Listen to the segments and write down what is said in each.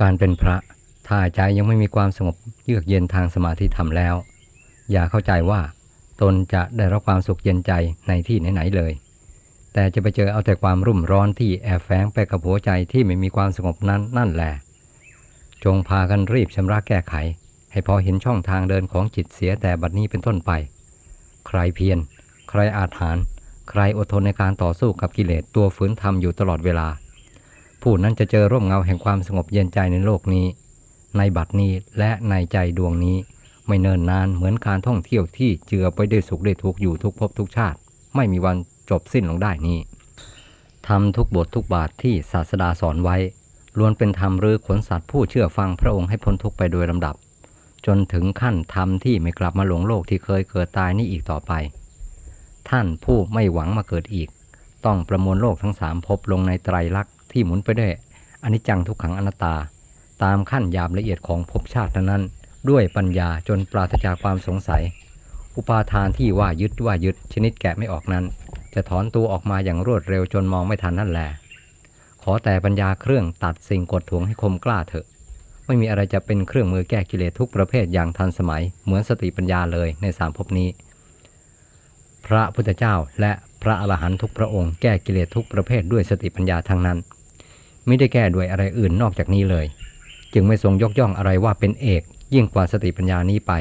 การเป็นพระถ้าใจยังไม่มีความสงบเยือกเย็นทางสมาธิธรรมแล้ว อย่าเข้าใจว่า ตนจะได้รับความสุขเย็นใจในที่ไหนๆเลย แต่จะไปเจอเอาแต่ความรุ่มร้อนที่แอบแฝงไปกับหัวใจที่ไม่มีความสงบนั้นนั่นแหละจงพากันรีบชำระแก้ไข ให้พอเห็นช่องทางเดินของจิตเสียแต่บัดนี้เป็นต้นไป ใครเพียรใครอาถรรพ์ใครอดทนในการต่อสู้กับกิเลสตัวฝืนทำอยู่ตลอดเวลา ผู้นั้นจะเจอร่มเงาแห่งความสงบเย็นใจในโลกนี้ ในบัดนี้และในใจดวงนี้ ไม่เนินนานเหมือนการท่องเที่ยวที่เจือไปด้วยสุขด้วยทุกข์อยู่ทุกภพทุกชาติ ไม่มีวันจบสิ้นลงได้นี้ทำทุกบททุกบาทที่ศาสดาสอนไว้ล้วนเป็นธรรมหรือขนสัตว์ผู้เชื่อฟังพระองค์ให้พ้นทุกข์ไปโดยลำดับ จนถึงขั้นธรรมที่ไม่กลับมาหลงโลกที่เคยเกิดตายนี้อีกต่อไป ท่านผู้ไม่หวังมาเกิดอีก ต้องประมวลโลกทั้งสามภพลงในไตรลักษณ์ ที่หมุนไปด้วยอนิจจังทุกขังอนัตตา ตามขั้นยามละเอียดของภพชาตินั้น ด้วยปัญญาจนปราศจากความสงสัย อุปาทานที่ว่ายึดว่ายึดชนิดแกะไม่ออกนั้น จะถอนตัวออกมาอย่างรวดเร็วจนมองไม่ทันนั่นแหละขอแต่ปัญญาเครื่องตัดสิ่งกดทวงให้คมกล้าเถอะ ไม่มีอะไรจะเป็นเครื่องมือแก้กิเลสทุกประเภทอย่างทันสมัย เหมือนสติปัญญาเลยในสามภพนี้ พระพุทธเจ้าและพระอรหันตุกพระองค์แก้กิเลสทุกประเภทด้วยสติปัญญาทั้งนั้น ไม่ได้แก้ด้วยอะไรอื่นนอกจากนี้เลย จึงไม่ทรงยกย่องอะไรว่าเป็นเอก ยิ่งกว่าสติปัญญานี้ไป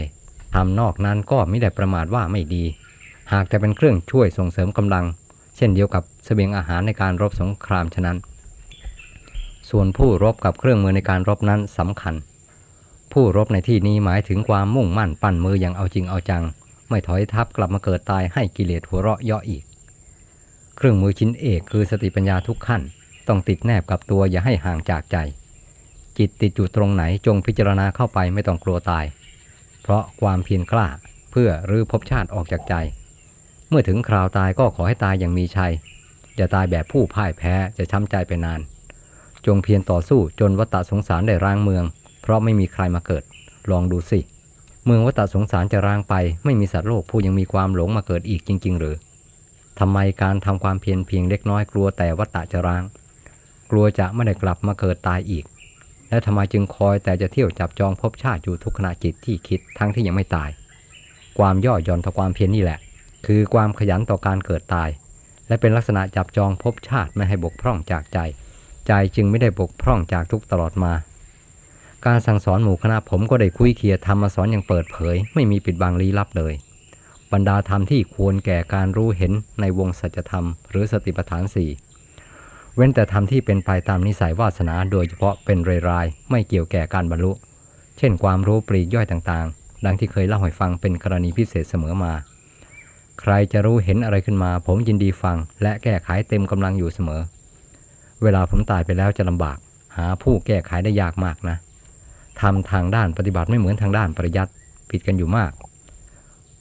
ทำนอกนั้นก็ไม่ได้ประมาทว่าไม่ดี หากแต่เป็นเครื่องช่วยส่งเสริมกำลัง เช่นเดียวกับเสบียงอาหารในการรบสงครามฉะนั้น ส่วนผู้รบกับเครื่องมือในการรบนั้นสำคัญ ผู้รบในที่นี้หมายถึงความมุ่งมั่นปั้นมืออย่างเอาจริงเอาจัง ไม่ถอยทับกลับมาเกิดตายให้กิเลสหัวเราะเยาะอีก เครื่องมือชิ้นเอกคือสติปัญญาทุกขั้น ต้องติดแนบกับตัวอย่าให้ห่างจากใจ จิตติดอยู่ตรงไหนจงพิจารณาเข้าไปไม่ต้องกลัวตาย เพราะความเพียรกล้าเพื่อรื้อภพชาติออกจากใจ เมื่อถึงคราวตายก็ขอให้ตายอย่างมีชัย อย่าตายแบบผู้พ่ายแพ้จะช้ำใจไปนาน จงเพียรต่อสู้จนวัฏสงสารได้ร้างเมือง เพราะไม่มีใครมาเกิด ลองดูสิ เมืองวัฏสงสารจะร้างไป ไม่มีสัตว์โลกผู้ยังมีความหลงมาเกิดอีกจริง ๆ หรือทำไมการทำความเพียรเพียงเล็กน้อยกลัวแต่วัฏจะร้าง กลัวจะไม่ได้กลับมาเกิดตายอีก และทำไมจึงคอยแต่จะเที่ยวจับจองภพชาติอยู่ทุกขณะจิตที่คิดทั้งที่ยังไม่ตาย ความย่อหย่อนต่อความเพียรนี่แหละ คือความขยันต่อการเกิดตาย และเป็นลักษณะจับจองภพชาติไม่ให้บกพร่องจากใจ ใจจึงไม่ได้บกพร่องจากทุกตลอดมา การสั่งสอนหมู่คณะผมก็ได้คุยเคียร์ทำมาสอนอย่างเปิดเผย ไม่มีปิดบังลี้ลับเลยบรรดาธรรมที่ควรแก่การรู้เห็นในวงสัจธรรม หรือสติปัฏฐานสี่ เว้นแต่ธรรมที่เป็นไปตามนิสัยวาสนาโดยเฉพาะเป็นรายๆ ไม่เกี่ยวแก่การบรรลุ เช่นความรู้ปลีกย่อยต่างๆ ดังที่เคยเล่าให้ฟังเป็นกรณีพิเศษเสมอมา ใครจะรู้เห็นอะไรขึ้นมา ผมยินดีฟัง และแก้ไขเต็มกำลังอยู่เสมอ เวลาผมตายไปแล้วจะลำบาก หาผู้แก้ไขได้ยากมากนะทำทางด้านปฏิบัติไม่เหมือนทางด้านปริยัติผิดกันอยู่มาก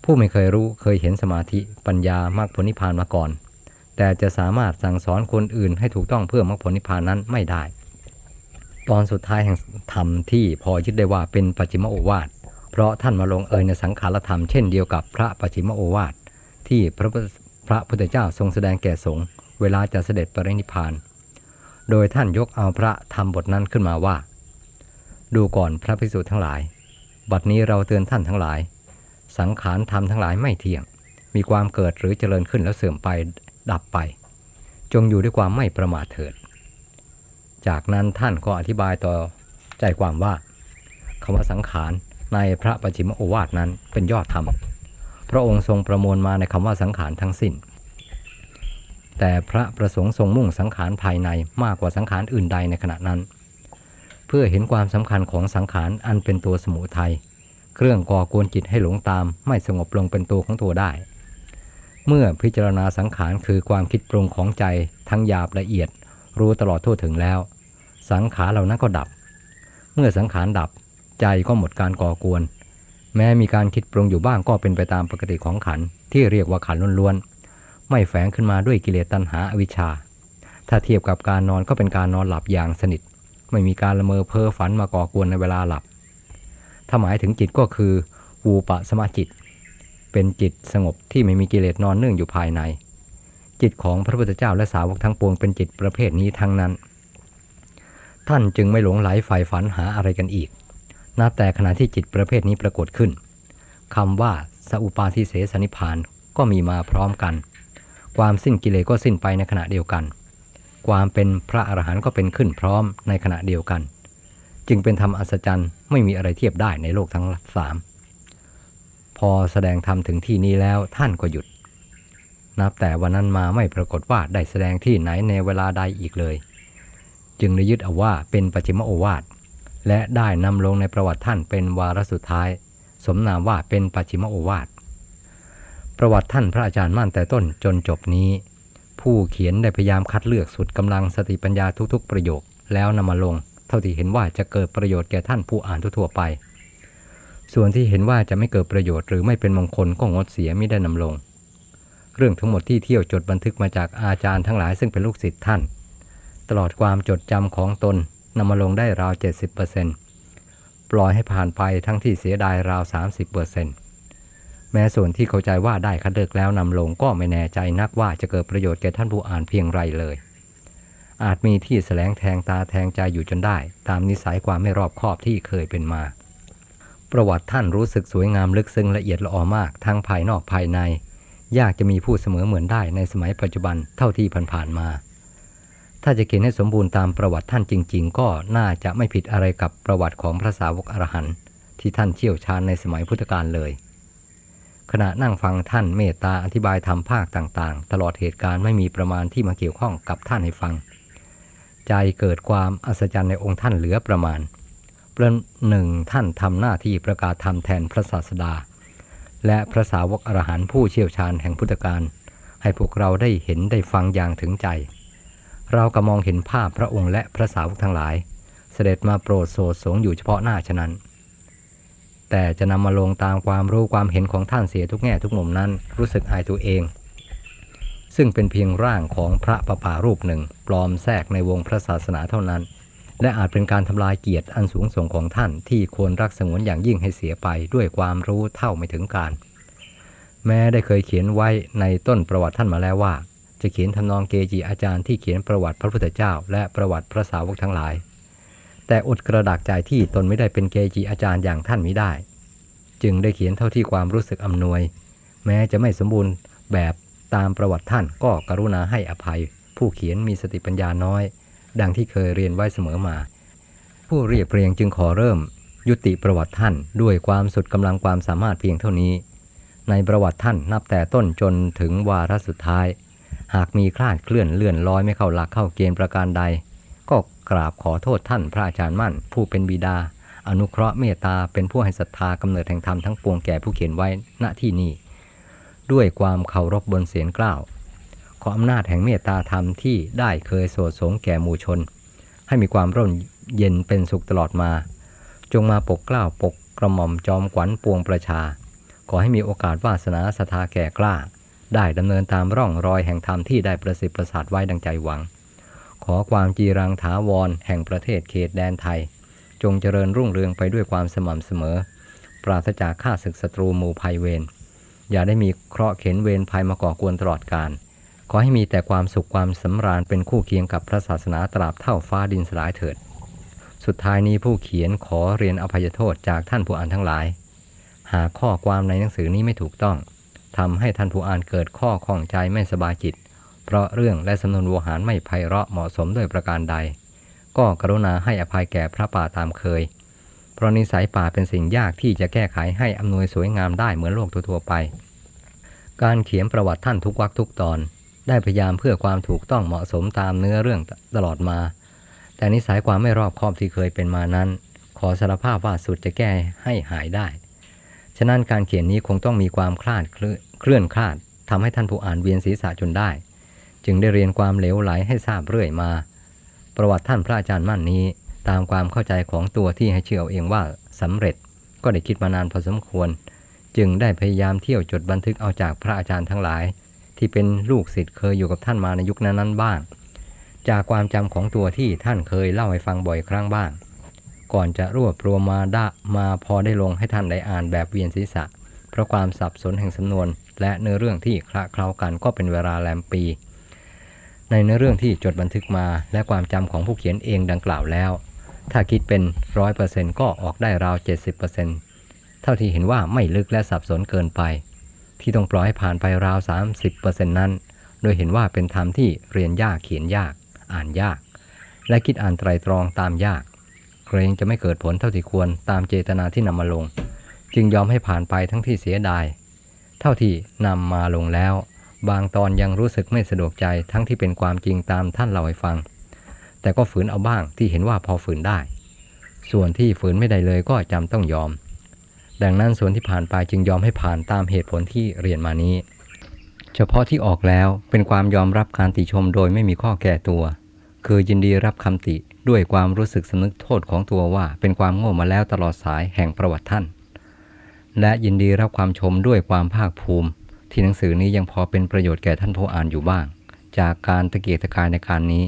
ผู้ไม่เคยรู้เคยเห็นสมาธิปัญญามรรคผลนิพพานมาก่อน แต่จะสามารถสั่งสอนคนอื่นให้ถูกต้องเพื่อมรรคผลนิพพานนั้นไม่ได้ ตอนสุดท้ายแห่งธรรมที่พอยึดได้ว่าเป็นปัจฉิมโอวาทเพราะท่านมาลงเอยในสังขารธรรมเช่นเดียวกับพระปัจฉิมโอวาทที่พระพุทธพระพุทธเจ้าทรงแสดงแก่สงฆ์เวลาจะเสด็จปรินิพพาน โดยท่านยกเอาพระธรรมบทนั้นขึ้นมาว่า ดูก่อนพระภิกษุทั้งหลาย บัดนี้เราเตือนท่านทั้งหลาย สังขารธรรมทั้งหลายไม่เที่ยง มีความเกิดหรือเจริญขึ้นแล้วเสื่อมไป ดับไป จงอยู่ด้วยความไม่ประมาทเถิด จากนั้นท่านก็อธิบายต่อใจความว่าคำว่าสังขารในพระปัจิมโอวาทนั้นเป็นยอดธรรม พระองค์ทรงประมวลมาในคำว่าสังขารทั้งสิ้น แต่พระประสงค์ทรงมุ่งสังขารภายในมากกว่าสังขารอื่นใดในขณะนั้น เพื่อเห็นความสำคัญของสังขารอันเป็นตัวสมุทัยเครื่องก่อกวนจิตให้หลงตามไม่สงบลงเป็นตัวของตัวได้ เมื่อพิจารณาสังขารคือความคิดปรุงของใจทั้งหยาบละเอียด รู้ตลอดทั่วถึงแล้ว สังขารเหล่านั้นก็ดับ เมื่อสังขารดับใจก็หมดการก่อกวน แม้มีการคิดปรุงอยู่บ้างก็เป็นไปตามปกติของขันที่เรียกว่าขันล้วนๆไม่แฝงขึ้นมาด้วยกิเลสตัณหาอวิชชา ถ้าเทียบกับการนอนก็เป็นการนอนหลับอย่างสนิท ไม่มีการละเมอเพ้อฝันมาก่อกวนในเวลาหลับถ้าหมายถึงจิตก็คือวูปะสมาจิต เป็นจิตสงบที่ไม่มีกิเลสนอนเนื่องอยู่ภายใน จิตของพระพุทธเจ้าและสาวกทั้งปวงเป็นจิตประเภทนี้ทั้งนั้น ท่านจึงไม่หลงไหลฝ่ายฝันหาอะไรกันอีกนับแต่ขณะที่จิตประเภทนี้ปรากฏขึ้นคำว่าสอุปาทิเสสนิพพานก็มีมาพร้อมกัน ความสิ้นกิเลสก็สิ้นไปในขณะเดียวกัน ความเป็นพระอรหันต์ก็เป็นขึ้นพร้อมในขณะเดียวกัน จึงเป็นธรรมอัศจรรย์ไม่มีอะไรเทียบได้ในโลกทั้งสาม พอแสดงธรรมถึงที่นี้แล้วท่านก็หยุด นับแต่วันนั้นมาไม่ปรากฏว่าได้แสดงที่ไหนในเวลาใดอีกเลย จึงได้ยึดเอาว่าเป็นปัจฉิมโอวาทและได้นำลงในประวัติท่านเป็นวาระสุดท้าย สมนามว่าเป็นปัจฉิมโอวาทประวัติท่านพระอาจารย์มั่นแต่ต้นจนจบนี้ ผู้เขียนได้พยายามคัดเลือกสุดกำลังสติปัญญาทุกๆ ประโยค แล้วนำมาลง เท่าที่เห็นว่าจะเกิดประโยชน์แก่ท่านผู้อ่านทั่วไป ส่วนที่เห็นว่าจะไม่เกิดประโยชน์หรือไม่เป็นมงคลก็งดเสียไม่ได้นำลง เรื่องทั้งหมดที่เที่ยวจดบันทึกมาจากอาจารย์ทั้งหลายซึ่งเป็นลูกศิษย์ท่าน ตลอดความจดจำของตนนำมาลงได้ราว 70%ปล่อยให้ผ่านไปทั้งที่เสียดายราว 30%แม้ส่วนที่เข้าใจว่าได้คัดเลือกแล้วนำลงก็ไม่แน่ใจนักว่าจะเกิดประโยชน์แก่ท่านผู้อ่านเพียงไรเลย อาจมีที่แสลงแทงตาแทงใจอยู่จนได้ ตามนิสัยความไม่รอบคอบที่เคยเป็นมา ประวัติท่านรู้สึกสวยงามลึกซึ้งละเอียดละออมากทั้งภายนอกภายใน ยากจะมีผู้เสมอเหมือนได้ในสมัยปัจจุบันเท่าที่ผ่านๆมา ถ้าจะเขียนให้สมบูรณ์ตามประวัติท่านจริง ๆ ก็น่าจะไม่ผิดอะไรกับประวัติของพระสาวกอรหันต์ที่ท่านเชี่ยวชาญในสมัยพุทธกาลเลย ขณะนั่งฟังท่านเมตตาอธิบายธรรมภาคต่างๆ ตลอดเหตุการณ์ไม่มีประมาณที่มาเกี่ยวข้องกับท่านให้ฟัง ใจเกิดความอัศจรรย์ในองค์ท่านเหลือประมาณ ประหนึ่งท่านทำหน้าที่ประกาศธรรมแทนพระศาสดา และพระสาวกอรหันต์ผู้เชี่ยวชาญแห่งพุทธการให้พวกเราได้เห็นได้ฟังอย่างถึงใจ เราก็มองเห็นภาพพระองค์และพระสาวกทั้งหลาย เสด็จมาโปรดโสดสงอยู่เฉพาะหน้าฉะนั้น แต่จะนำมาลงตามความรู้ความเห็นของท่านเสียทุกแง่ทุกมุมนั้นรู้สึกอายตัวเอง ซึ่งเป็นเพียงร่างของพระประปารูปหนึ่ง ปลอมแทรกในวงพระศาสนาเท่านั้น และอาจเป็นการทำลายเกียรติอันสูงส่งของท่านที่ควรรักสงวนอย่างยิ่งให้เสียไปด้วยความรู้เท่าไม่ถึงการ แม้ได้เคยเขียนไว้ในต้นประวัติท่านมาแล้วว่า จะเขียนทำนองเกจิอาจารย์ที่เขียนประวัติพระพุทธเจ้า และประวัติพระสาวกทั้งหลาย แต่อดกระดากใจที่ตนไม่ได้เป็นเกจิอาจารย์อย่างท่านมิได้ จึงได้เขียนเท่าที่ความรู้สึกอำนวย แม้จะไม่สมบูรณ์แบบตามประวัติท่านก็กรุณาให้อภัย ผู้เขียนมีสติปัญญาน้อย ดังที่เคยเรียนไว้เสมอมา ผู้เรียบเรียงจึงขอเริ่ม ยุติประวัติท่านด้วยความสุดกำลังความสามารถเพียงเท่านี้ ในประวัติท่านนับแต่ต้นจนถึงวาระสุดท้าย หากมีคลาดเคลื่อนเลื่อนลอยไม่เข้าหลักเข้าเกณฑ์ประการใด ก็กราบขอโทษท่านพระอาจารย์มั่น ผู้เป็นบิดา อนุเคราะห์เมตตาเป็นผู้ให้ศรัทธากำเนิดแห่งธรรมทั้งปวงแก่ผู้เขียนไว้ณที่นี้ด้วยความเคารพบนเสียงกล้าว ขออำนาจแห่งเมตตาธรรมที่ได้เคยโสดสงแก่หมู่ชน ให้มีความร่มเย็นเป็นสุขตลอดมา จงมาปกเกล้าปกกระหม่อมจอมขวัญปวงประชา ขอให้มีโอกาสวาสนาสถาแก่กล้า ได้ดำเนินตามร่องรอยแห่งธรรมที่ได้ประสิทธิ์ประสาทไว้ดังใจหวัง ขอความจีรังถาวร แห่งประเทศเขตแดนไทย จงเจริญรุ่งเรืองไปด้วยความสม่ำเสมอ ปราศจากข้าศึกศัตรูหมู่ภัยเวรอย่าได้มีเคราะห์เข็นเวรภัยมาก่อกวนตลอดกาล ขอให้มีแต่ความสุขความสำราญเป็นคู่เคียงกับพระศาสนาตราบเท่าฟ้าดินสลายเถิด สุดท้ายนี้ผู้เขียนขอเรียนอภัยโทษจากท่านผู้อ่านทั้งหลาย หากข้อความในหนังสือนี้ไม่ถูกต้องทำให้ท่านผู้อ่านเกิดข้อข้องใจไม่สบายจิต เพราะเรื่องและสำนวนโวหารไม่ไพเราะเหมาะสมด้วยประการใด ก็กรุณาให้อภัยแก่พระป่าตามเคย เพราะนิสัยป่าเป็นสิ่งยากที่จะแก้ไขให้อำนวยสวยงามได้เหมือนโลกทั่วไป การเขียนประวัติท่านทุกวรรคทุกตอน ได้พยายามเพื่อความถูกต้องเหมาะสมตามเนื้อเรื่องตลอดมา แต่นิสัยความไม่รอบคอบที่เคยเป็นมานั้น ขอสารภาพว่าสุดจะแก้ให้หายได้ ฉะนั้นการเขียนนี้คงต้องมีความคลาดเคลื่อนคลาดทำให้ท่านผู้อ่านเวียนศีรษะจนได้ จึงได้เรียนความเหลวไหลให้ทราบเรื่อยมา ประวัติท่านพระอาจารย์มั่นนี้ ตามความเข้าใจของตัวที่ให้เชื่อเอาเองว่าสำเร็จก็ได้คิดมานานพอสมควร จึงได้พยายามเที่ยวจดบันทึกเอาจากพระอาจารย์ทั้งหลาย ที่เป็นลูกศิษย์เคยอยู่กับท่านมาในยุคนั้นๆบ้าง จากความจำของตัวที่ท่านเคยเล่าให้ฟังบ่อยครั้งบ้าง ก่อนจะรวบรวมมาได้มาพอได้ลงให้ท่านได้อ่านแบบเวียนศีรษะ เพราะความสับสนแห่งสำนวน และเนื้อเรื่องที่คละเคล้ากันก็เป็นเวลาแรมปี ในเนื้อเรื่องที่จดบันทึกมาและความจำของผู้เขียนเองดังกล่าวแล้ว ถ้าคิดเป็นร้อยเปอร์เซ็นต์ก็ออกได้ราว70%เท่าที่เห็นว่าไม่ลึกและสับสนเกินไป ที่ต้องปล่อยให้ผ่านไปราว 30%นั้น โดยเห็นว่าเป็นธรรมที่เรียนยากเขียนยาก อ่านยาก และคิดอ่านไตรตรองตามยาก เกรงจะไม่เกิดผลเท่าที่ควรตามเจตนาที่นำมาลง จึงยอมให้ผ่านไปทั้งที่เสียดาย เท่าที่นำมาลงแล้ว บางตอนยังรู้สึกไม่สะดวกใจทั้งที่เป็นความจริงตามท่านเล่าให้ฟัง แต่ก็ฝืนเอาบ้างที่เห็นว่าพอฝืนได้ ส่วนที่ฝืนไม่ได้เลยก็จำต้องยอม ดังนั้นส่วนที่ผ่านไปจึงยอมให้ผ่านตามเหตุผลที่เรียนมานี้ เฉพาะที่ออกแล้วเป็นความยอมรับการติชมโดยไม่มีข้อแก้ตัว คือยินดีรับคำติด้วยความรู้สึกสำนึกโทษของตัวว่า เป็นความโง่มาแล้วตลอดสายแห่งประวัติท่าน และยินดีรับความชมด้วยความภาคภูมิ ที่หนังสือนี้ยังพอเป็นประโยชน์แก่ท่านผู้อ่านอยู่บ้าง จากการตะเกียกตะกายในการนี้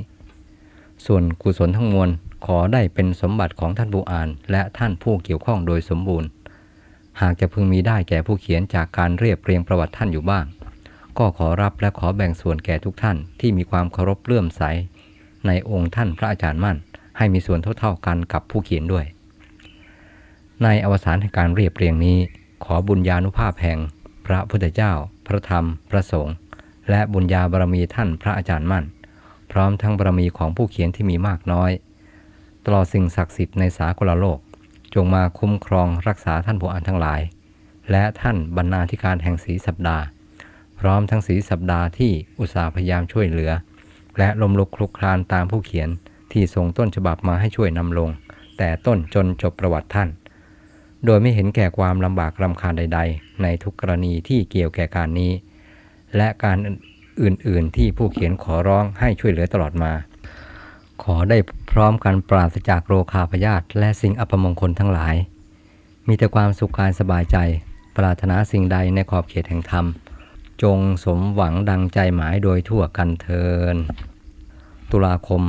ส่วนกุศลทั้งมวลขอได้เป็นสมบัติของท่านผู้อ่าน และท่านผู้เกี่ยวข้องโดยสมบูรณ์ หากจะพึงมีได้แก่ผู้เขียนจากการเรียบเรียงประวัติท่านอยู่บ้าง ก็ขอรับและขอแบ่งส่วนแก่ทุกท่านที่มีความเคารพเลื่อมใส ในองค์ท่านพระอาจารย์มั่น ให้มีส่วนเท่าๆกันกับผู้เขียนด้วย ในอวสานแห่งการเรียบเรียงนี้ ขอบุญญาณุภาพแห่ง พระพุทธเจ้า พระธรรม พระสงฆ์และบุญญาบารมีท่านพระอาจารย์มั่น พร้อมทั้งบารมีของผู้เขียนที่มีมากน้อย ตลอดสิ่งศักดิ์สิทธิ์ในสากลโลก จงมาคุ้มครองรักษาท่านผู้อ่านทั้งหลาย และท่านบรรณาธิการแห่งศรีสัปดาห์ พร้อมทั้งสีสัปดาห์ที่อุตสาห์พยายามช่วยเหลือ และลมลุกคลุกคลานตามผู้เขียนที่ส่งต้นฉบับมาให้ช่วยนำลง แต่ต้นจนจบประวัติท่าน โดยไม่เห็นแก่ความลำบากรำคาญใด ๆ ในทุกกรณีที่เกี่ยวแก่การนี้ และการอื่นๆที่ผู้เขียนขอร้องให้ช่วยเหลือตลอดมา ขอได้พร้อมกันปราศจากโรคาพยาธิและสิ่งอัปมงคลทั้งหลาย มีแต่ความสุขกายสบายใจ ปรารถนาสิ่งใดในขอบเขตแห่งธรรม จงสมหวังดังใจหมายโดยทั่วกันเทิน ตุลาคม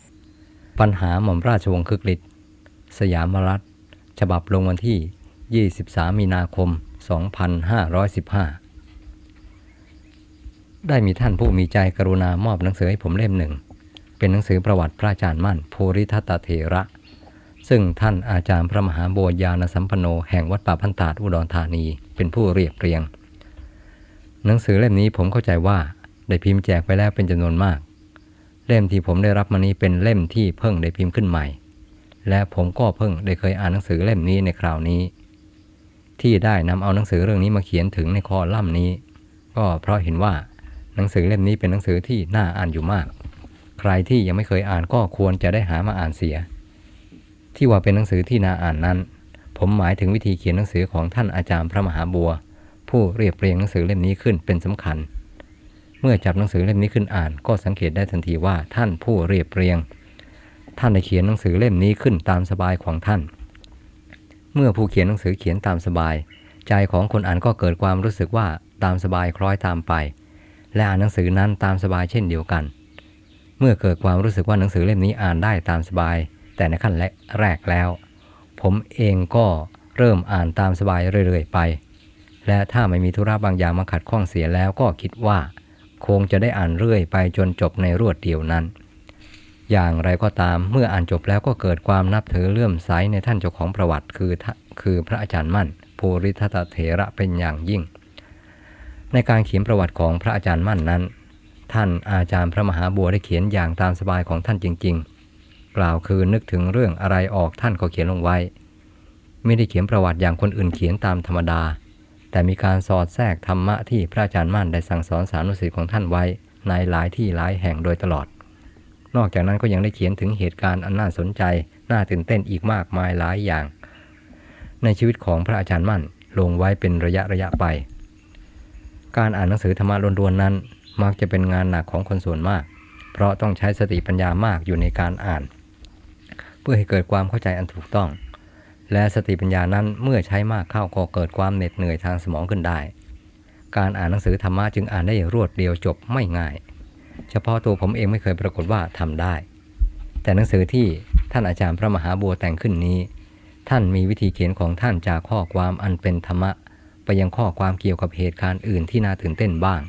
2514 ปัญหาหม่อมราชวงศ์คึกฤทธิ์สยามรัฐ ฉบับลงวันที่ 23 มีนาคม 2515 ได้มีท่านผู้มีใจกรุณามอบหนังสือให้ผมเล่มหนึ่ง เป็นหนังสือประวัติพระอาจารย์มั่นภูริทัตเถระ ซึ่งท่านอาจารย์พระมหาโบยานสัมปันโนแห่งวัดป่าพันตาดอุดรธานีเป็นผู้เรียบเรียง หนังสือเล่มนี้ผมเข้าใจว่าได้พิมพ์แจกไปแล้วเป็นจำนวนมาก เล่มที่ผมได้รับมานี้เป็นเล่มที่เพิ่งได้พิมพ์ขึ้นใหม่ และผมก็เพิ่งได้เคยอ่านหนังสือเล่มนี้ในคราวนี้ ที่ได้นำเอาหนังสือเรื่องนี้มาเขียนถึงในคอลัมน์นี้ ก็เพราะเห็นว่า หนังสือเล่มนี้เป็นหนังสือที่น่าอ่านอยู่มาก ใครที่ยังไม่เคยอ่านก็ควรจะได้หามาอ่านเสีย ที่ว่าเป็นหนังสือที่น่าอ่านนั้น ผมหมายถึงวิธีเขียนหนังสือของท่านอาจารย์พระมหาบัว ผู้เรียบเรียงหนังสือเล่มนี้ขึ้นเป็นสำคัญ เมื่อจับหนังสือเล่มนี้ขึ้นอ่าน ก็สังเกตได้ทันทีว่าท่านผู้เรียบเรียง ท่านได้เขียนหนังสือเล่มนี้ขึ้นตามสบายของท่าน เมื่อผู้เขียนหนังสือเขียนตามสบาย ใจของคนอ่านก็เกิดความรู้สึกว่าตามสบายคล้อยตามไป และอ่านหนังสือนั้นตามสบายเช่นเดียวกัน เมื่อเกิดความรู้สึกว่าหนังสือเล่มนี้อ่านได้ตามสบาย แต่ในขั้นแรกแล้ว ผมเองก็เริ่มอ่านตามสบายเรื่อยๆไป และถ้าไม่มีธุระบางอย่างมาขัดข้องเสียแล้วก็คิดว่า คงจะได้อ่านเรื่อยไปจนจบในรวดเดียวนั้น อย่างไรก็ตามเมื่ออ่านจบแล้วก็เกิดความนับถือเลื่อมใสในท่านเจ้าของประวัติคือคือพระอาจารย์มั่นภูริทัตเถระเป็นอย่างยิ่ง ในการเขียนประวัติของพระอาจารย์มั่นนั้น ท่านอาจารย์พระมหาบัวได้เขียนอย่างตามสบายของท่านจริง ๆ กล่าวคือนึกถึงเรื่องอะไรออกท่านก็เขียนลงไว้ ไม่ได้เขียนประวัติอย่างคนอื่นเขียนตามธรรมดา แต่มีการสอดแทรกธรรมะที่พระอาจารย์มั่นได้สั่งสอนสานุสิทธิ์ของท่านไว้ในหลายที่หลายแห่งโดยตลอด นอกจากนั้นก็ยังได้เขียนถึงเหตุการณ์อันน่าสนใจ น่าตื่นเต้นอีกมากมายหลายอย่าง ในชีวิตของพระอาจารย์มั่นลงไว้เป็นระยะระยะไป การอ่านหนังสือธรรมะล้วนๆนั้น มักจะเป็นงานหนักของคนส่วนมาก เพราะต้องใช้สติปัญญามากอยู่ในการอ่าน เพื่อให้เกิดความเข้าใจอันถูกต้อง และสติปัญญานั้นเมื่อใช้มากเข้าก็เกิดความเหน็ดเหนื่อยทางสมองขึ้นได้ การอ่านหนังสือธรรมะจึงอ่านได้รวดเดียวจบไม่ง่าย เฉพาะตัวผมเองไม่เคยปรากฏว่าทำได้ แต่หนังสือที่ท่านอาจารย์พระมหาบัวแต่งขึ้นนี้ ท่านมีวิธีเขียนของท่านจากข้อความอันเป็นธรรมะ ไปยังข้อความเกี่ยวกับเหตุการณ์อื่นที่น่าตื่นเต้นบ้าง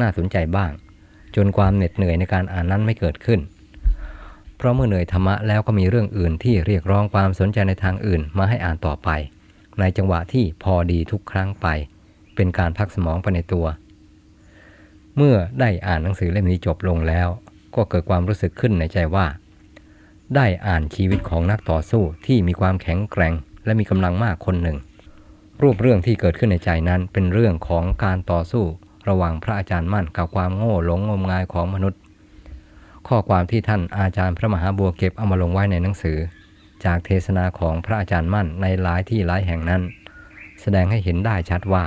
น่าสนใจบ้าง จนความเหน็ดเหนื่อยในการอ่านนั้นไม่เกิดขึ้น เพราะเมื่อเหนื่อยธรรมะแล้วก็มีเรื่องอื่นที่เรียกร้องความสนใจในทางอื่นมาให้อ่านต่อไป ในจังหวะที่พอดีทุกครั้งไป เป็นการพักสมองไปในตัว เมื่อได้อ่านหนังสือเล่มนี้จบลงแล้ว ก็เกิดความรู้สึกขึ้นในใจว่า ได้อ่านชีวิตของนักต่อสู้ที่มีความแข็งแกร่ง และมีกำลังมากคนหนึ่ง รูปเรื่องที่เกิดขึ้นในใจนั้นเป็นเรื่องของการต่อสู้ระหว่างพระอาจารย์มั่นกับความโง่หลงงมงายของมนุษย์ ข้อความที่ท่านอาจารย์พระมหาบัวเก็บเอามาลงไว้ในหนังสือ จากเทศนาของพระอาจารย์มั่นในหลายที่หลายแห่งนั้น แสดงให้เห็นได้ชัดว่า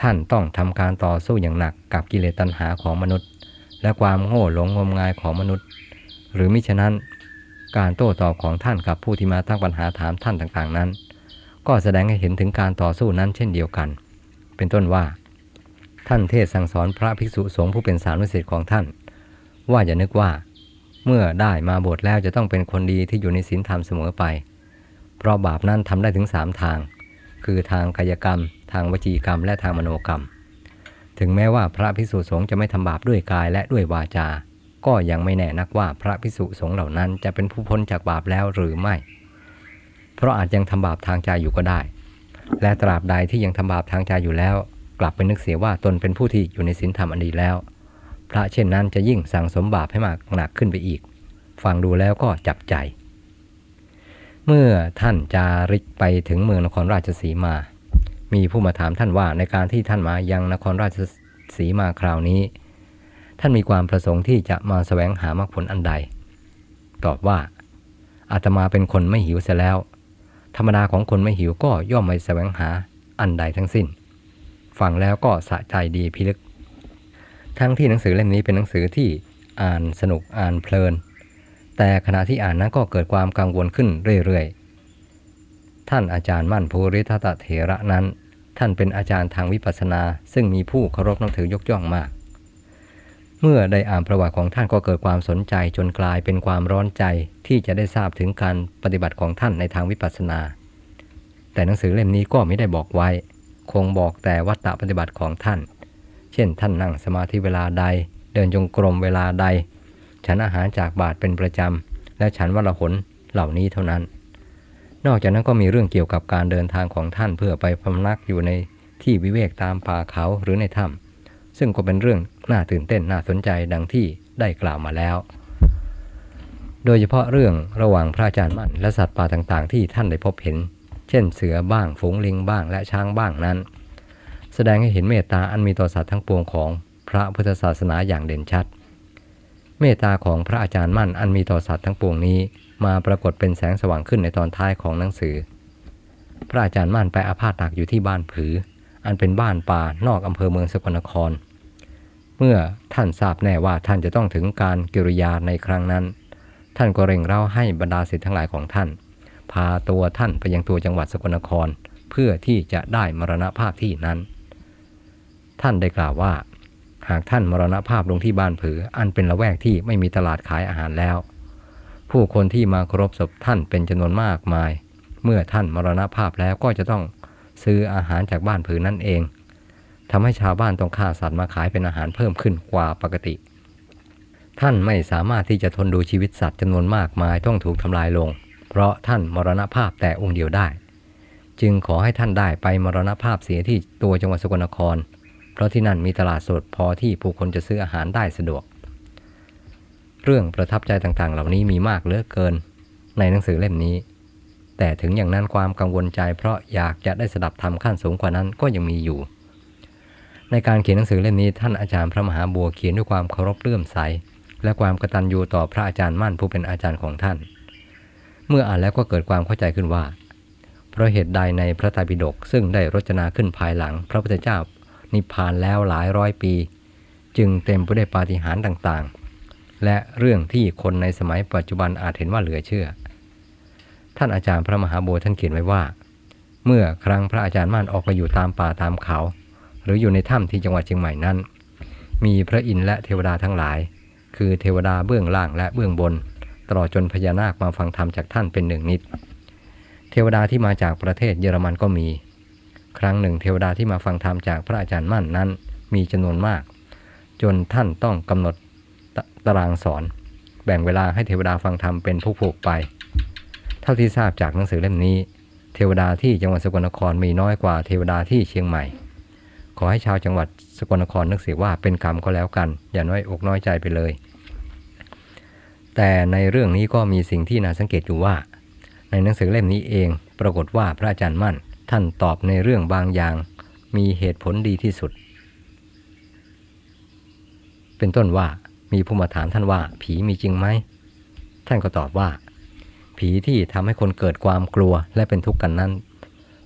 ท่านต้องทำการต่อสู้อย่างหนักกับกิเลสตัณหาของมนุษย์ และความโง่หลงงมงายของมนุษย์ หรือมิฉะนั้น การโต้ตอบของท่านกับผู้ที่มาตั้งปัญหาถามท่านต่างๆนั้น ก็แสดงให้เห็นถึงการต่อสู้นั้นเช่นเดียวกัน เป็นต้นว่า ท่านเทศสั่งสอนพระภิกษุสงฆ์ผู้เป็นสานุสิทธิ์ของท่าน ว่าอย่านึกว่า เมื่อได้มาบวชแล้วจะต้องเป็นคนดีที่อยู่ในศีลธรรมเสมอไป เพราะบาปนั้นทำได้ถึงสามทาง คือทางกายกรรม ทางวจีกรรม และทางมโนกรรม ถึงแม้ว่าพระภิกษุสงฆ์จะไม่ทำบาปด้วยกายและด้วยวาจา ก็ยังไม่แน่นักว่าพระภิกษุสงฆ์เหล่านั้นจะเป็นผู้พ้นจากบาปแล้วหรือไม่ เพราะอาจยังทำบาปทางใจอยู่ก็ได้ และตราบใดที่ยังทำบาปทางใจอยู่แล้ว กลับไปนึกเสียว่าตนเป็นผู้ที่อยู่ในศีลธรรมอันดีแล้ว พระเช่นนั้นจะยิ่งสั่งสมบาปให้มากหนักขึ้นไปอีก ฟังดูแล้วก็จับใจ เมื่อท่านจาริกไปถึงเมืองนครราชสีมา มีผู้มาถามท่านว่าในการที่ท่านมายังนครราชสีมาคราวนี้ ท่านมีความประสงค์ที่จะมาแสวงหามรรคผลอันใด ตอบว่าอาตมาเป็นคนไม่หิวเสียแล้ว ธรรมดาของคนไม่หิวก็ย่อมไม่แสวงหาอันใดทั้งสิ้น ฟังแล้วก็สะใจดีพิลึก ทั้งที่หนังสือเล่มนี้เป็นหนังสือที่อ่านสนุกอ่านเพลิน แต่ขณะที่อ่านนั้นก็เกิดความกังวลขึ้นเรื่อยๆ ท่านอาจารย์มั่นภูริทัตเถระนั้น ท่านเป็นอาจารย์ทางวิปัสสนา ซึ่งมีผู้เคารพนับถือยกย่องมาก เมื่อได้อ่านประวัติของท่านก็เกิดความสนใจจนกลายเป็นความร้อนใจที่จะได้ทราบถึงการปฏิบัติของท่านในทางวิปัสสนา แต่หนังสือเล่มนี้ก็ไม่ได้บอกไว้ คงบอกแต่วัตถปฏิบัติของท่าน เช่น ท่านนั่งสมาธิเวลาใด เดินจงกรมเวลาใด ฉันอาหารจากบาทเป็นประจำ และฉันวันละหนเหล่านี้เท่านั้น นอกจากนั้นก็มีเรื่องเกี่ยวกับการเดินทางของท่านเพื่อไปพำนักอยู่ในที่วิเวกตามป่าเขาหรือในถ้ำ ซึ่งก็เป็นเรื่องน่าตื่นเต้นน่าสนใจดังที่ได้กล่าวมาแล้ว โดยเฉพาะเรื่องระหว่างพระอาจารย์มั่นและสัตว์ป่าต่างๆ ที่ท่านได้พบเห็น เช่นเสือบ้างฝูงลิงบ้างและช้างบ้างนั้น แสดงให้เห็นเมตตาอันมีต่อสัตว์ทั้งปวงของพระพุทธศาสนาอย่างเด่นชัด เมตตาของพระอาจารย์มั่นอันมีต่อสัตว์ทั้งปวงนี้ มาปรากฏเป็นแสงสว่างขึ้นในตอนท้ายของหนังสือ พระอาจารย์มั่นไปอาพาธหนักอยู่ที่บ้านผือ อันเป็นบ้านป่านอกอำเภอเมืองสกลนคร เมื่อท่านทราบแน่ว่าท่านจะต้องถึงการกิริยาในครั้งนั้น ท่านก็เร่งเร้าให้บรรดาศิษย์ทั้งหลายของท่าน พาตัวท่านไปยังตัวจังหวัดสกลนคร เพื่อที่จะได้มรณภาพที่นั้น ท่านได้กล่าวว่า หากท่านมรณภาพลงที่บ้านผือ อันเป็นละแวกที่ไม่มีตลาดขายอาหารแล้ว ผู้คนที่มาเคารพศพท่านเป็นจำนวนมากมาย เมื่อท่านมรณภาพแล้วก็จะต้องซื้ออาหารจากบ้านผือนั่นเอง ทำให้ชาวบ้านต้องฆ่าสัตว์มาขายเป็นอาหารเพิ่มขึ้นกว่าปกติ ท่านไม่สามารถที่จะทนดูชีวิตสัตว์จำนวนมากมายต้องถูกทำลายลง เพราะท่านมรณภาพแต่องค์เดียวได้ จึงขอให้ท่านได้ไปมรณภาพเสียที่ตัวจังหวัดสกลนคร เพราะที่นั่นมีตลาดสดพอที่ผู้คนจะซื้ออาหารได้สะดวก เรื่องประทับใจต่างๆ เหล่านี้มีมากเหลือเกิน ในหนังสือเล่มนี้ แต่ถึงอย่างนั้นความกังวลใจเพราะอยากจะได้สดับธรรมขั้นสูงกว่านั้นก็ยังมีอยู่ ในการเขียนหนังสือเล่มนี้ท่านอาจารย์พระมหาบัวเขียนด้วยความเคารพเลื่อมใส และความกตัญญูต่อพระอาจารย์มั่นผู้เป็นอาจารย์ของท่าน เมื่ออ่านแล้วก็เกิดความเข้าใจขึ้นว่า เพราะเหตุใดในพระไตรปิฎกซึ่งได้รจนาขึ้นภายหลัง พระพุทธเจ้า นิพพานแล้วหลายร้อยปี จึงเต็มไปด้วยปาฏิหาริย์ต่างๆ และเรื่องที่คนในสมัยปัจจุบันอาจเห็นว่าเหลือเชื่อ ท่านอาจารย์พระมหาโบวท่านเขียนไว้ว่า เมื่อครั้งพระอาจารย์มั่นออกไปอยู่ตามป่าตามเขา รืออยู่ในถ้ำที่จังหวัดเชียงใหม่นั้น มีพระอินทร์และเทวดาทั้งหลาย คือเทวดาเบื้องล่างและเบื้องบน ตลอดจนพญานาคมาฟังธรรมจากท่านเป็นหนึ่งนิด เทวดาที่มาจากประเทศเยอรมันก็มี ครั้งหนึ่ง เทวดาที่มาฟังธรรมจากพระอาจารย์มั่นนั้น มีจำนวนมาก จนท่านต้องกำหนดตตารางสอน แบ่งเวลาให้เทวดาฟังธรรมเป็นผูกๆไป เท่าที่ทราบจากหนังสือเล่มนี้ เทวดาที่จังหวัดสกลนครมีน้อยกว่าเทวดาที่เชียงใหม่ ขอให้ชาวจังหวัดสกลนครนึกเสียว่าเป็นกรรมก็แล้วกัน อย่าน้อยอกน้อยใจไปเลย แต่ในเรื่องนี้ก็มีสิ่งที่น่าสังเกตอยู่ว่า ในหนังสือเล่มนี้เองปรากฏว่าพระอาจารย์มั่น ท่านตอบในเรื่องบางอย่าง มีเหตุผลดีที่สุด เป็นต้นว่ามีผู้มาถามท่านว่าผีมีจริงไหม ท่านก็ตอบว่า ผีที่ทำให้คนเกิดความกลัวและเป็นทุกข์กันนั้น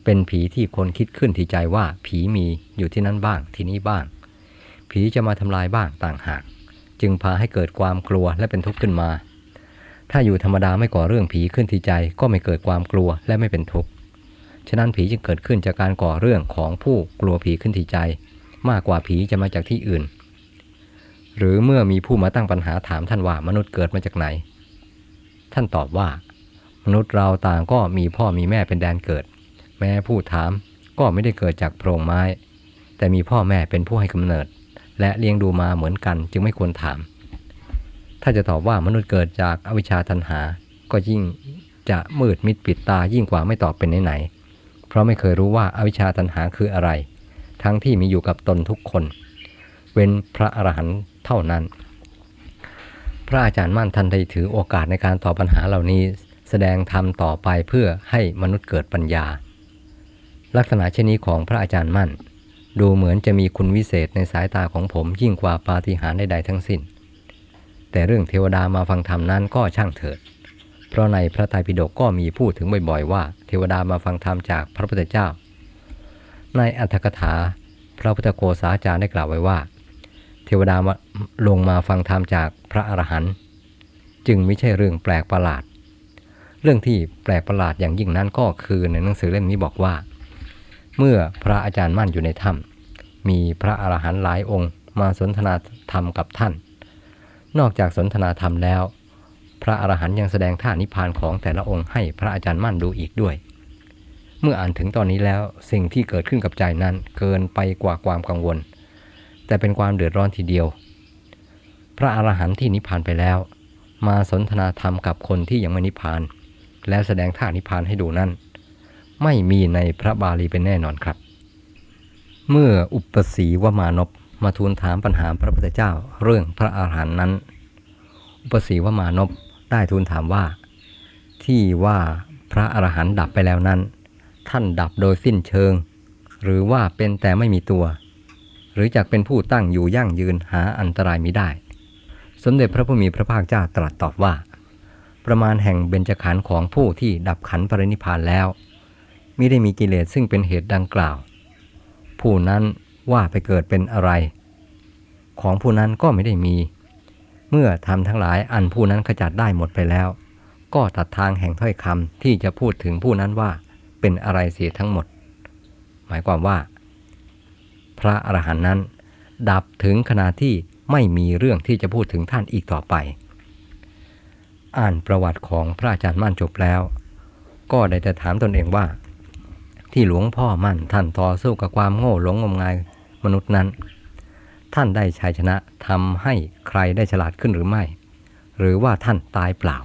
เป็นผีที่คนคิดขึ้นที่ใจว่าผีมีอยู่ที่นั่นบ้างที่นี่บ้าง ผีจะมาทำลายบ้างต่างหาก จึงพาให้เกิดความกลัวและเป็นทุกข์ขึ้นมา ถ้าอยู่ธรรมดาไม่ก่อเรื่องผีขึ้นที่ใจก็ไม่เกิดความกลัวและไม่เป็นทุกข์ฉะนั้นผีจึงเกิดขึ้นจากการก่อเรื่องของผู้กลัวผีขึ้นที่ใจ มากกว่าผีจะมาจากที่อื่น หรือเมื่อมีผู้มาตั้งปัญหาถามท่านว่ามนุษย์เกิดมาจากไหน ท่านตอบว่า มนุษย์เราต่างก็มีพ่อมีแม่เป็นแดนเกิด แม้ผู้ถามก็ไม่ได้เกิดจากโพรงไม้ แต่มีพ่อแม่เป็นผู้ให้กำเนิด และเลี้ยงดูมาเหมือนกันจึงไม่ควรถาม ถ้าจะตอบว่ามนุษย์เกิดจากอวิชชาตันหา ก็ยิ่งจะมืดมิดปิดตายิ่งกว่าไม่ตอบเป็นไหนๆเพราะไม่เคยรู้ว่าอาวิชชาตันหาคืออะไร ทั้งที่มีอยู่กับตนทุกคน เว้นพระอรหันต์เท่านั้น พระอาจารย์มั่นท่านได้ถือโอกาสในการตอบปัญหาเหล่านี้ แสดงธรรมต่อไปเพื่อให้มนุษย์เกิดปัญญา ลักษณะเช่นนี้ของพระอาจารย์มั่น ดูเหมือนจะมีคุณวิเศษในสายตาของผมยิ่งกว่าปาฏิหาริย์ใดๆทั้งสิ้น แต่เรื่องเทวดามาฟังธรรมนั้นก็ช่างเถิด เพราะในพระไตรปิฎกก็มีพูดถึงบ่อยๆ ว่า เทวดามาฟังธรรมจากพระพุทธเจ้า ในอัตถกถา พระพุทธโฆษาจารย์ได้กล่าวไว้ว่า เทวดามาลงมาฟังธรรมจากพระอรหันต์จึงไม่ใช่เรื่องแปลกประหลาด เรื่องที่แปลกประหลาดอย่างยิ่งนั้นก็คือในหนังสือเล่มนี้บอกว่า เมื่อพระอาจารย์มั่นอยู่ในถ้ำมีพระอรหันต์หลายองค์มาสนทนาธรรมกับท่าน นอกจากสนทนาธรรมแล้ว พระอรหันต์ยังแสดงท่านิพพานของแต่ละองค์ให้พระอาจารย์มั่นดูอีกด้วย เมื่ออ่านถึงตอนนี้แล้วสิ่งที่เกิดขึ้นกับใจนั้นเกินไปกว่าความกังวล แต่เป็นความเดือดร้อนทีเดียว พระอรหันต์ที่นิพพานไปแล้ว มาสนทนาธรรมกับคนที่ยังไม่นิพพาน แล้วแสดงท่านิพพานให้ดูนั่น ไม่มีในพระบาลีเป็นแน่นอนครับ เมื่ออุปสีวมานพมาทูลถามปัญหาพระพุทธเจ้าเรื่องพระอาหารหันต์นั้น อุปสีวมานพได้ทูลถามว่า ที่ว่าพระอรหันต์ดับไปแล้วนั้น ท่านดับโดยสิ้นเชิง หรือว่าเป็นแต่ไม่มีตัว หรือจากเป็นผู้ตั้งอยู่ยั่งยืนหาอันตรายมิได้ สมเด็จพระผู้มีพระภาคเจ้าตรัสตอบว่า ประมาณแห่งเบญจขันธ์ของผู้ที่ดับขันธ์ปรินิพานแล้ว มิได้มีกิเลสซึ่งเป็นเหตุดังกล่าว ผู้นั้นว่าไปเกิดเป็นอะไร ของผู้นั้นก็ไม่ได้มี เมื่อทำทั้งหลายอันผู้นั้นขจัดได้หมดไปแล้ว ก็ตัดทางแห่งถ้อยคำที่จะพูดถึงผู้นั้นว่าเป็นอะไรเสียทั้งหมด หมายความว่า พระอรหันต์นั้น ดับถึงขณะที่ไม่มีเรื่องที่จะพูดถึงท่านอีกต่อไป อ่านประวัติของพระอาจารย์มั่นจบแล้ว ก็ได้แต่ถามตนเองว่า ที่หลวงพ่อมั่นท่านต่อสู้กับความโง่หลงงมงายมนุษย์นั้น ท่านได้ชัยชนะทำให้ใครได้ฉลาดขึ้นหรือไม่ หรือว่าท่านตายเปล่า